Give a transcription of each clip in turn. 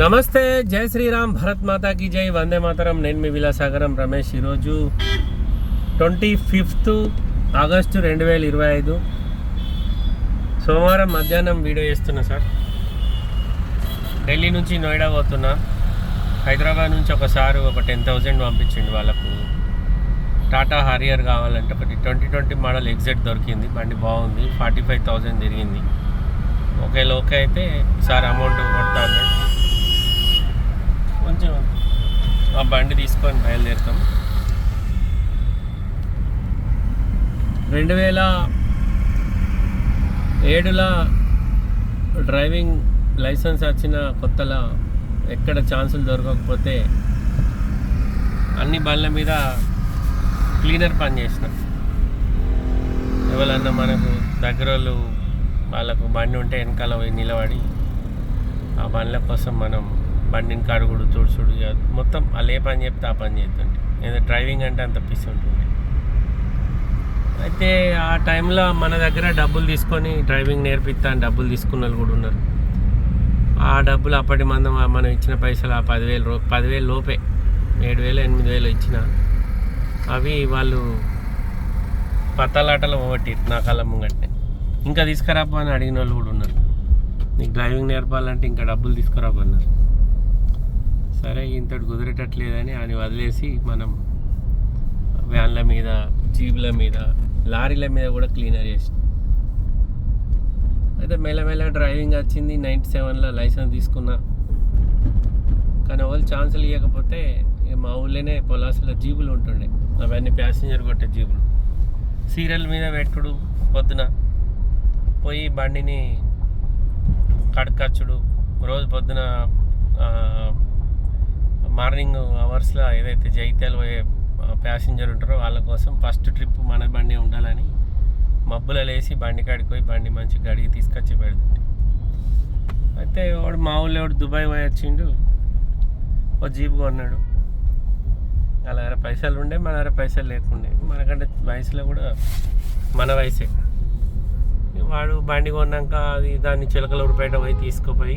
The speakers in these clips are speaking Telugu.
నమస్తే జై శ్రీరామ్ భరత్ మాతాకి జై వందే మాతరం. నేను మీ విలాసాగరం రమేష్ ఈరోజు ట్వంటీ ఫిఫ్త్ ఆగస్టు రెండు వేల ఇరవై ఐదు. సోమవారం మధ్యాహ్నం వీడియో చేస్తున్నా సార్. ఢిల్లీ నుంచి నోయిడా పోతున్నా. హైదరాబాద్ నుంచి ఒకసారి ఒక టెన్ థౌజండ్ పంపించిండు వాళ్ళకు. టాటా హారియర్ కావాలంటే ఒకటి ట్వంటీ ట్వంటీ మోడల్ ఎగ్జాక్ట్ దొరికింది. బండి బాగుంది ఫార్టీ ఫైవ్ థౌజండ్ తిరిగింది. ఒకే ఓకే అయితే సార్ అమౌంట్ కొడతాను కొంచెం ఆ బండి తీసుకొని బయలుదేరుతాం. రెండు వేల ఏడులో డ్రైవింగ్ లైసెన్స్ వచ్చిన కొత్తలో ఎక్కడ ఛాన్సులు దొరకకపోతే అన్ని బండ్ల మీద క్లీనర్ పని చేసిన. ఎవరన్నా మనకు దగ్గర వాళ్ళు వాళ్ళకు బండి ఉంటే వెనకాల పోయి నిలబడి ఆ బండ్ల కోసం మనం బండిని కడుగుడు తుడుచుడు ఇక మొత్తం వాళ్ళు ఏ పని చెప్తే ఆ పని చేస్తుంటే ఏదో డ్రైవింగ్ అంటే అంత పిసి ఉంటుంది అయితే ఆ టైంలో మన దగ్గర డబ్బులు తీసుకొని డ్రైవింగ్ నేర్పిస్తా అని డబ్బులు తీసుకున్న వాళ్ళు కూడా ఉన్నారు. ఆ డబ్బులు అప్పటి మందం మనం ఇచ్చిన పైసలు ఆ పదివేలు రూ పదివేలు లోపే. ఏడు వేలు ఎనిమిది వేలు ఇచ్చిన. అవి వాళ్ళు పత్తాలాటలు పోగొట్టిరు నా కళ్ళ ముంగట్నే. ఇంకా తీసుకురాపో అని అడిగిన వాళ్ళు కూడా ఉన్నారు. నీకు డ్రైవింగ్ నేర్పాలంటే ఇంకా డబ్బులు తీసుకురాపన్నారు సరే ఇంతటి కుదిరేటట్లేదని అని వదిలేసి మనం వ్యాన్ల మీద జీబుల మీద లారీల మీద కూడా క్లీనర్ చేసి అయితే మెల్లమెల్ల డ్రైవింగ్ వచ్చింది నైంటీ సెవెన్లో లైసెన్స్ తీసుకున్నా. కానీ వాళ్ళు ఛాన్సులు ఇవ్వకపోతే మా ఊళ్ళోనే పొలాసులో జీబులు ఉంటుండే. అవన్నీ ప్యాసింజర్ కొట్టే జీబులు. సీరియల్ మీద పెట్టుడు పొద్దున. పోయి బండిని కడకచ్చుడు రోజు పొద్దున మార్నింగ్ అవర్స్లో ఏదైతే జైత్యాలు పోయే ప్యాసింజర్ ఉంటారో వాళ్ళ కోసం ఫస్ట్ ట్రిప్ మన బండి ఉండాలని మబ్బులో లేసి బండి కాడికి పోయి బండి మంచి గడికి తీసుకొచ్చి పెడుతుంది అయితే వాడు మా ఊళ్ళో వాడు దుబాయ్ పోయి వచ్చిండు ఓ జీప్ కొన్నాడు. వాళ్ళ దగ్గర పైసలు ఉండే మన దగ్గర పైసలు లేకుండే. మనకంటే వయసులో కూడా మన వయసే. వాడు బండి కొన్నాక అది దాన్ని చిలకలూరుపేట పోయి తీసుకుపోయి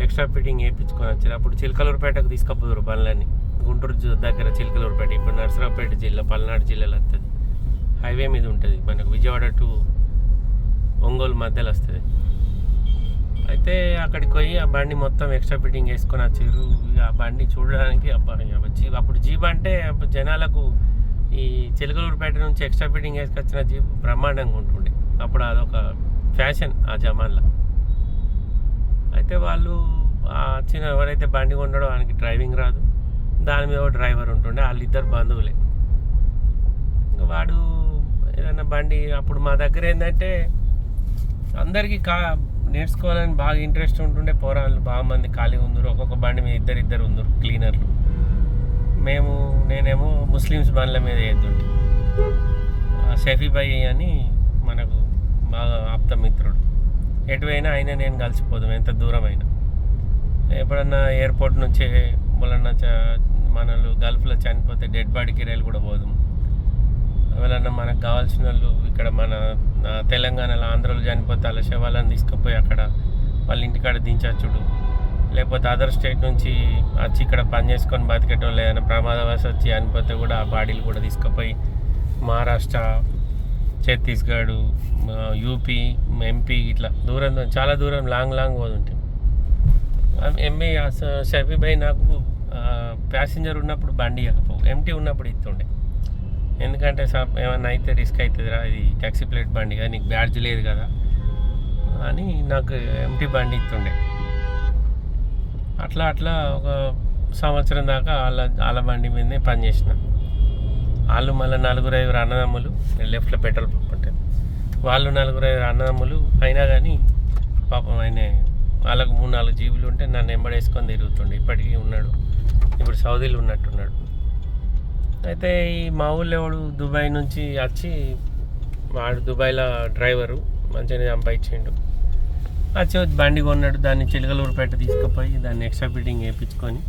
ఎక్స్ట్రా ఫిట్టింగ్ వేయించుకొని వచ్చారు. అప్పుడు చిలకలూరుపేటకు తీసుకపోదురు బండ్లని గుంటూరు జి- దగ్గర చిలకలూరుపేట ఇప్పుడు నరసరావుపేట జిల్లా పల్నాడు జిల్లాలో వస్తుంది. హైవే మీద ఉంటుంది. మనకు విజయవాడ టు ఒంగోలు మధ్యలో వస్తుంది. అయితే అక్కడికి పోయి ఆ బండి మొత్తం ఎక్స్ట్రా ఫిట్టింగ్ వేసుకొని వచ్చారు. ఆ బండి చూడడానికి అప్పుడు జీప్ అంటే జనాలకు ఈ చిలకలూరుపేట నుంచి ఎక్స్ట్రా ఫిట్టింగ్ వేసుకొచ్చిన జీప్ బ్రహ్మాండంగా ఉంటుండే. అప్పుడు అదొక ఫ్యాషన్ ఆ జమాన్లో. అయితే వాళ్ళు చిన్న వచ్చిన ఎవరైతే బండి కొన్నాడో ఆయనకి డ్రైవింగ్ రాదు. దాని మీద ఒక డ్రైవర్ ఉంటుండే వాళ్ళిద్దరు బంధువులే. ఇంకా వాడు ఏదైనా బండి అప్పుడు మా దగ్గర ఏంటంటే అందరికీ కా నేర్చుకోవాలని బాగా ఇంట్రెస్ట్ ఉంటుండే పోరాళ్ళు బాగా మంది ఖాళీ ఉందరు. ఒక్కొక్క బండి మీద ఇద్దరు ఇద్దరు ఉందరు క్లీనర్లు. మేము నేనేమో ముస్లిమ్స్ బండ్ల మీద వేద్దుంటే షఫీ భాయ్ అని మనకు బాగా ఆప్తమిత్రుడు ఎటువైనా అయినా నేను కలిసిపోదాం ఎంత దూరం అయినా ఎప్పుడన్నా ఎయిర్పోర్ట్ నుంచి వాళ్ళన్నా చ- మనలు గల్ఫ్లో చనిపోతే డెడ్ బాడీ రైలు కూడా పోదాం. ఎవరన్నా మనకు కావాల్సిన వాళ్ళు ఇక్కడ మన తెలంగాణలో ఆంధ్రలో చనిపోతే వాళ్ళ శవాలను తీసుకుపోయి అక్కడ వాళ్ళ ఇంటికాడ దించచ్చుడు లేకపోతే అదర్ స్టేట్ నుంచి వచ్చి ఇక్కడ పని చేసుకొని బతికేటోళ్ళు ఏదైనా ప్రమాదవశాత్తు వచ్చి చనిపోతే కూడా ఆ బాడీలు కూడా తీసుకుపోయి మహారాష్ట్ర ఛత్తీస్గఢ్ యూపీ ఎంపీ ఇట్లా దూరం చాలా దూరం లాంగ్ లాంగ్ పోతుంటాం. ఎంఏ షఫీ భాయ్ నాకు ప్యాసింజర్ ఉన్నప్పుడు బండి ఇవ్వకపోవు ఎంటీ ఉన్నప్పుడు ఇస్తుండే. ఎందుకంటే సార్ ఏమన్నా అయితే రిస్క్ అవుతుందిరా ఇది ట్యాక్సీ ప్లేట్ బండి కదా నీకు బ్యాడ్జ్ లేదు కదా అని నాకు ఎంటీ బండి ఇస్తుండే. అట్లా అట్లా ఒక సంవత్సరం దాకా వాళ్ళ వాళ్ళ బండి మీదనే పనిచేసిన. వాళ్ళు మళ్ళీ నలుగురు ఐదుగురు అన్నదమ్ములు లెఫ్ట్లో పెట్రోల్ పంప్ ఉంటుంది వాళ్ళు నలుగురు ఐదుగురు అన్నదమ్ములు అయినా కానీ పాపం ఆయన వాళ్ళకు మూడు నాలుగు జీబులు ఉంటే నన్ను ఎంబడేసుకొని తిరుగుతుండే. ఇప్పటికీ ఉన్నాడు. ఇప్పుడు సౌదీలో ఉన్నట్టున్నాడు. అయితే ఈ మా ఊళ్ళో ఎవడు దుబాయ్ నుంచి వచ్చి వాడు దుబాయ్లో డ్రైవరు మంచిగా సంపాదించిండు. వచ్చి వచ్చి బండి కొన్నాడు. దాన్ని చిలకలూరుపేట తీసుకుపోయి దాన్ని ఎక్స్ట్రా ఫిట్టింగ్ వేయించుకొని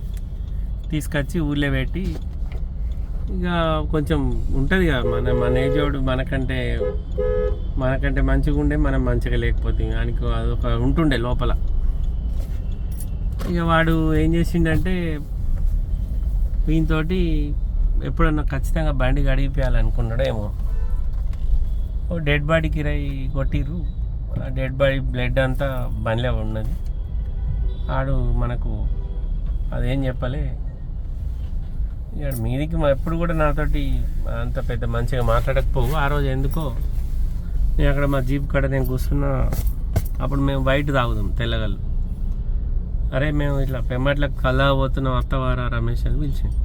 తీసుకొచ్చి ఊళ్ళో పెట్టి ఇక కొంచెం ఉంటుంది కదా మన మన ఏజ్ వాడు మనకంటే మనకంటే మంచిగా ఉండే మనం మంచిగా లేకపోతే ఆయనకు అదొక ఉంటుండే లోపల. ఇక వాడు ఏం చేసిండంటే వీనితోటి ఎప్పుడన్నా ఖచ్చితంగా బండి గడిపియాలనుకున్నాడో ఏమో. ఓ డెడ్ బాడీ కిరాయి కొట్టిర్రు. ఆ డెడ్ బాడీ బ్లడ్ అంతా బండిలో ఉన్నది. ఆడు మనకు అదేం చెప్పలే? ఇక మీదికి మా- ఎప్పుడు కూడా నాతోటి అంత పెద్ద మంచిగా మాట్లాడకపోవు. ఆ రోజు ఎందుకో నేను అక్కడ మా జీప్ కాడ నేను కూర్చున్నా అప్పుడు మేము బయట తాగుదాం తెల్లగల్లు అరే మేము ఇట్లా పెమ్మట్లకు కల్లా పోతున్నాం అత్తవారా రమేష్ అని పిలిచిండు.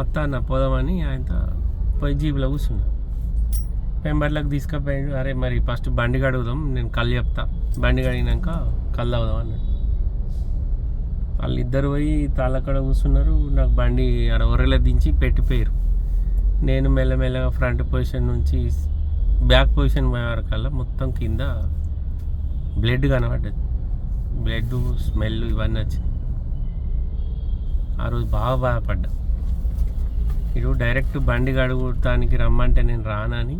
అత్త అన్న పోదామని ఆయనతో పోయి జీపులో కూర్చున్నా. పెంబర్లకు తీసుకుపోయాడు అరే మరి ఫస్ట్ బండి కడుగుదాం నేను కళ్ళు చెప్తా. బండి కడిగినాక కళ్ళు అవుదాం అన్నాడు. వాళ్ళు ఇద్దరు పోయి తాళ్ళక్కడ కూర్చున్నారు. నాకు బండి ఆడ ఒర్రెలో దించి పెట్టిపోయారు నేను మెల్లమెల్లగా ఫ్రంట్ పొజిషన్ నుంచి బ్యాక్ పొజిషన్ పోయేవరకల్లా మొత్తం కింద బ్లడ్ కనబడ్డది. బ్లడ్ స్మెల్ ఇవన్నీ వచ్చింది ఆ రోజు బాగా బాధపడ్డా. ఇటు డైరెక్ట్ బండి కడుగుతానికి రమ్మంటే నేను రానని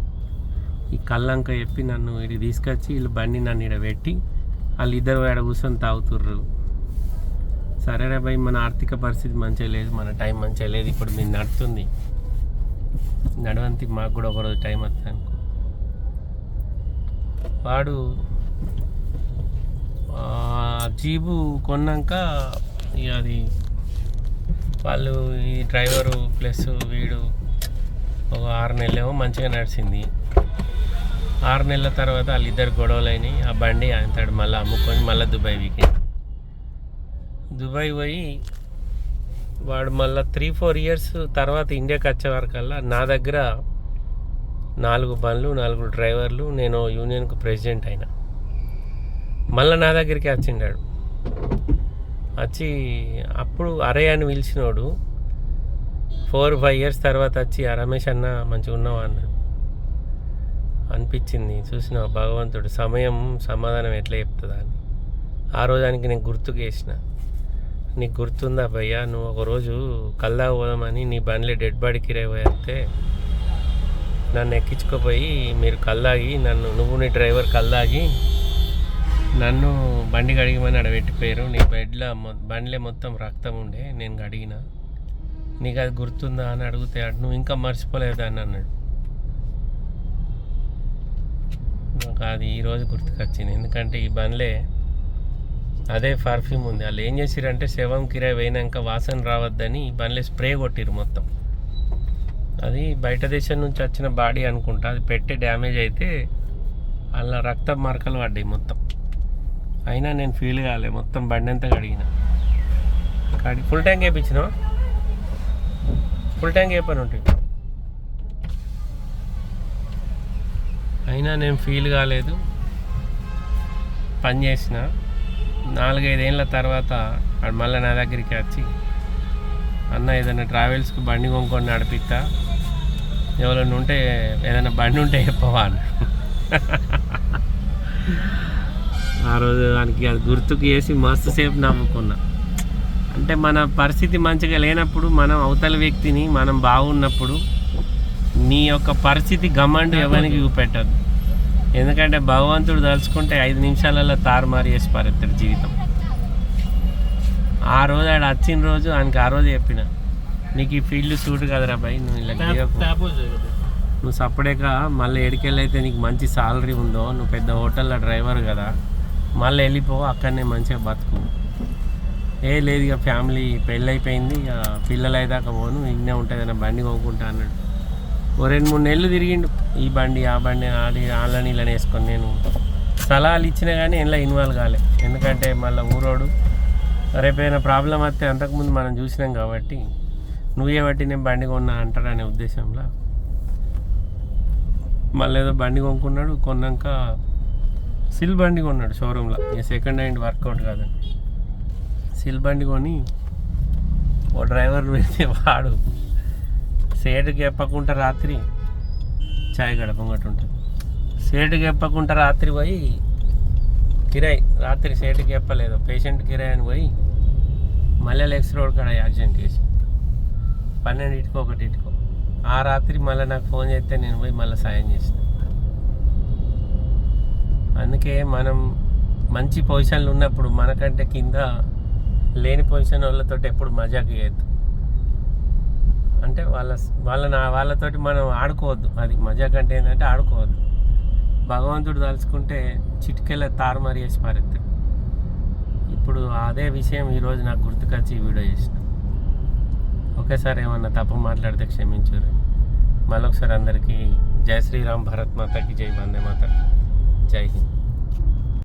ఈ కళ్ళంక చెప్పి నన్ను ఇటు తీసుకొచ్చి వీళ్ళు బండి నన్ను ఇక్కడ పెట్టి వాళ్ళు ఇద్దరు ఆడ కూర్చొని తాగుతుర్రు. సరేరా భయ్ మన ఆర్థిక పరిస్థితి మంచిగా లేదు మన టైం మంచిగా లేదు ఇప్పుడు మీరు నడుతుంది నడవంతి మాకు కూడా ఒకరోజు టైం వస్తుంది అనుకో. వాడు జీబు కొన్నాక ఇక అది వాళ్ళు ఈ డ్రైవరు ప్లస్ వీడు ఒక ఆరు నెలలేమో మంచిగా నడిచింది. ఆరు నెలల తర్వాత వాళ్ళిద్దరు గొడవలు అయినాయి ఆ బండి ఆయన మళ్ళీ అమ్ముకొని మళ్ళీ దుబాయ్ వీకెండ్. దుబాయ్ పోయి వాడు మళ్ళీ త్రీ ఫోర్ ఇయర్స్ తర్వాత ఇండియాకి వచ్చే వరకల్లా నా దగ్గర నాలుగు బండ్లు నాలుగు డ్రైవర్లు నేను యూనియన్కు ప్రెసిడెంట్ అయినా. మళ్ళీ నా దగ్గరికి వచ్చిండాడు. వచ్చి అప్పుడు అరే అని పిలిచినోడు. ఫోర్ ఫైవ్ ఇయర్స్ తర్వాత వచ్చి "ఆ రమేష్ అన్న మంచిగా ఉన్నావా? అన్నాడు. అనిపించింది. చూసిన భగవంతుడు సమయం సమాధానం ఎట్లా చెప్తుందా అని. ఆ రోజానికి నేను గుర్తుకు వేసిన నీకు గుర్తుందా భయ్యా? నువ్వు ఒకరోజు కల్లా పోదామని నీ బండ్లే డెడ్ బాడీ కిరాయి పోయేస్తే నన్ను ఎక్కించుకోపోయి మీరు కల్లాగి నన్ను నువ్వు నీ డ్రైవర్ కల్లాగి నన్ను బండి కడిగమని ఆడ పెట్టిపోయారు నీ బెడ్లో బండ్లే మొత్తం రక్తం ఉండే నేను అడిగిన నీకు అది గుర్తుందా అని అడిగితే అటు నువ్వు ఇంకా మర్చిపోలేదా అని అన్నాడు. నాకు అది ఈరోజు గుర్తుకొచ్చింది. ఎందుకంటే ఈ బండ్లే అదే పర్ఫ్యూమ్ ఉంది. వాళ్ళు ఏం చేసిరంటే శవం కిరాయి పోయినాక వాసన రావద్దని బండ్లే స్ప్రే కొట్టిరు మొత్తం. అది బయట దేశం నుంచి వచ్చిన బాడీ అనుకుంటా. అది పెట్టి డ్యామేజ్ అయితే అలా రక్త మరకలు పడ్డాయి మొత్తం. అయినా నేను ఫీల్ కాలే. మొత్తం బండి అంతా కడిగిన. కడి ఫుల్ ట్యాంక్ వేయించిన ఫుల్ ట్యాంక్ వేపని ఉంటుంది అయినా నేను ఫీల్ కాలేదు. పని చేసిన. నాలుగైదేళ్ళ తర్వాత వాడు మళ్ళీ నా దగ్గరికి వచ్చి అన్న ఏదైనా ట్రావెల్స్కి బండి కొనుక్కొని నడిపిస్తా ఎవరైనా ఉంటే ఏదైనా బండి ఉంటే చెప్పవా అన్నాడు. ఆ రోజు దానికి అది గుర్తుకు చేసి మస్తు సేపు నవ్వుకున్నా. అంటే మన పరిస్థితి మంచిగా లేనప్పుడు మనం అవతల వ్యక్తిని మనం బాగున్నప్పుడు నీ యొక్క పరిస్థితి గమండు ఎవరికి చూపెట్టద్దు ఎందుకంటే భగవంతుడు తలుచుకుంటే ఐదు నిమిషాలలో తారుమారు చేసి పారేస్తాడు జీవితం. ఆ రోజు ఆడ వచ్చిన రోజు ఆయనకి ఆ రోజు చెప్పిన నీకు ఈ ఫీల్డ్ సూట్ కదరా భయ్ నువ్వు ఇలా. నువ్వు సపరేట్గా మళ్ళీ ఎడికెళ్ళైతే నీకు మంచి సాలరీ ఉందో నువ్వు పెద్ద హోటల్లో డ్రైవర్ కదా మళ్ళీ వెళ్ళిపో అక్కడనే మంచిగా బతుకు. ఏ లేదు ఇక ఫ్యామిలీ పెళ్ళి అయిపోయింది ఇక పిల్లలు అయ్యాక పోను ఇన్నే ఉంటుంది బండి కొనుక్కుంటా అన్నాడు. ఓ రెండు మూడు నెలలు తిరిగిండు. ఈ బండి ఆ బండి ఆడి ఆళ్ళని ఇలా వేసుకొని నేను సలహాలు ఇచ్చినా కానీ ఇంట్లో ఇన్వాల్వ్ కాలే. ఎందుకంటే మళ్ళీ ఊరోడు రేపైనా ప్రాబ్లం వస్తే అంతకుముందు మనం చూసినాం కాబట్టి నువ్వే బట్టి నేను బండి కొన్నా అంటాడనే ఉద్దేశంలో మళ్ళీ ఏదో బండి కొనుక్కున్నాడు కొన్నాక సిల్ బండి కొన్నాడు షోరూంలో. ఈ సెకండ్ హ్యాండ్ వర్కౌట్ కాదండి సిల్ బండి కొని ఓ డ్రైవర్ పెడితే వాడు సేటు చెప్పకుండా రాత్రి చాయ్ గడపంగట్టు ఉంటుంది సేటుకి చెప్పకుండా రాత్రి పోయి కిరాయి రాత్రి సేటుకి చెప్పలేదు పేషెంట్ కిరాయి అని పోయి మళ్ళీ లెక్స్ రోడ్ కాడ యాక్సిడెంట్ చేసి పన్నెండు ఇటుకో ఒకటి ఇటుకో. ఆ రాత్రి మళ్ళీ నాకు ఫోన్ చేస్తే నేను పోయి మళ్ళీ సాయం చేసిన అందుకే మనం మంచి పొజిషన్లు ఉన్నప్పుడు మనకంటే కింద లేని పొజిషన్ వాళ్ళతో ఎప్పుడు మజాక్ చేయొద్దు. అంటే వాళ్ళ వాళ్ళ నా- వాళ్ళతోటి మనం ఆడుకోవద్దు. అది మజా కంటే ఏంటంటే ఆడుకోవద్దు. భగవంతుడు తలుచుకుంటే చిటికెళ్ళ తారుమారి చేసి పారెత్తాడు. ఇప్పుడు అదే విషయం ఈరోజు నాకు గుర్తుకొచ్చి ఈ వీడియో చేసిన. ఒకేసారి ఏమన్నా తప్పు మాట్లాడితే క్షమించురు మళ్ళొకసారి అందరికీ జై శ్రీరామ్ భరత్ మాతకి జై వందే మాత. జై హింద్.